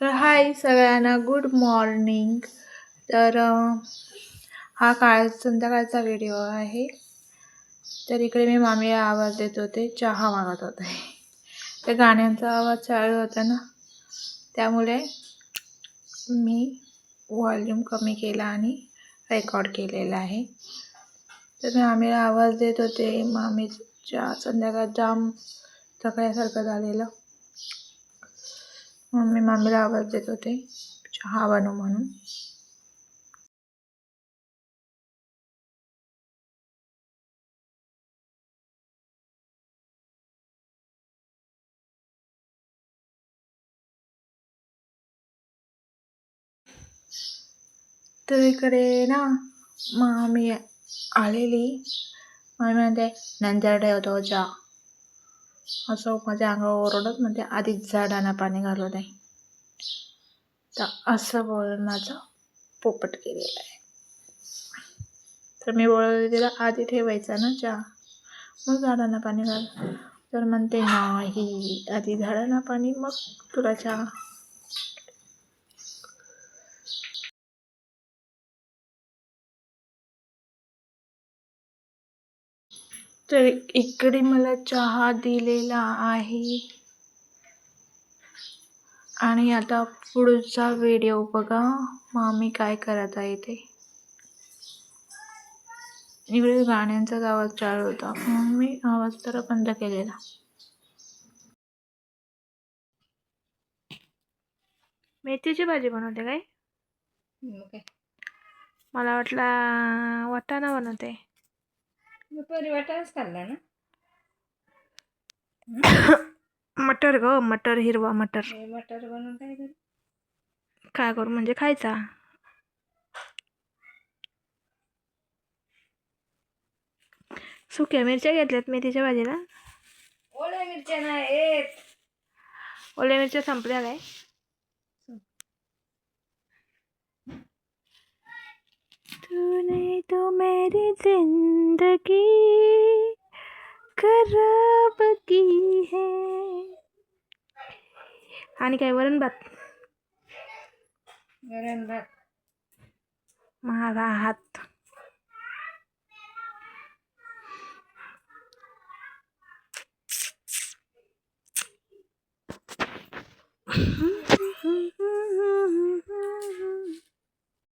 तर हाय सगळ्यांना good morning तर हा काळ संध्याकाळचा व्हिडिओ आहे. तर इकडे मी मामीला आवाज देत होते चहा मागत होते. तर गाण्यांचा आवाज चालू होता ना त्यामुळे मी व्हॉल्यूम कमी केला आणि रेकॉर्ड केलेला आहे. तर मी मामीला आवाज देत होते मामीच्या संध्याकाळ जाम थकल्यासारखं झालेलं. म्हणून मी मामीला आवाज देत होते। चहा बनव म्हणून तर इकडे ना मामी आलेली। मामी म्हणते नंतर ठेवतो चहा असं माझ्या अंगावर ओरडत म्हणते आधीच झाडांना पाणी घालू नये तर असं वळणाचं पोपट केलेलं आहे. तर मी वळवली तिला आधी ठेवायचा ना चहा. मग झाडांना पाणी घाल. तर म्हणते नाही आधी झाडांना पाणी मग तुला चहा. तर इकडे मला चहा दिलेला आहे. आणि आता पुढचा व्हिडिओ बघा. मामी काय करत आहे ते. इकडे गाण्यांचाच आवाज चालू होता. म्हणून मी आवाज तर बंद केलेला. मेथीची भाजी बनवते काय? मला वाटला वाटाणा बनवते. मग परिवाटाच खाल्ला ना. मटर ग मटर हिरवा मटर. मटर बनवून काय करू? काय करू म्हणजे खायचा. सुक्या मिरच्या घेतल्यात मेथीच्या भाजीला. ओल्या मिरच्या नाही ओल्या मिरच्या संपल्या काय? तो मेरी ज़िंदगी खराब की है। आणि काय वरण भात वरण भात माझा हात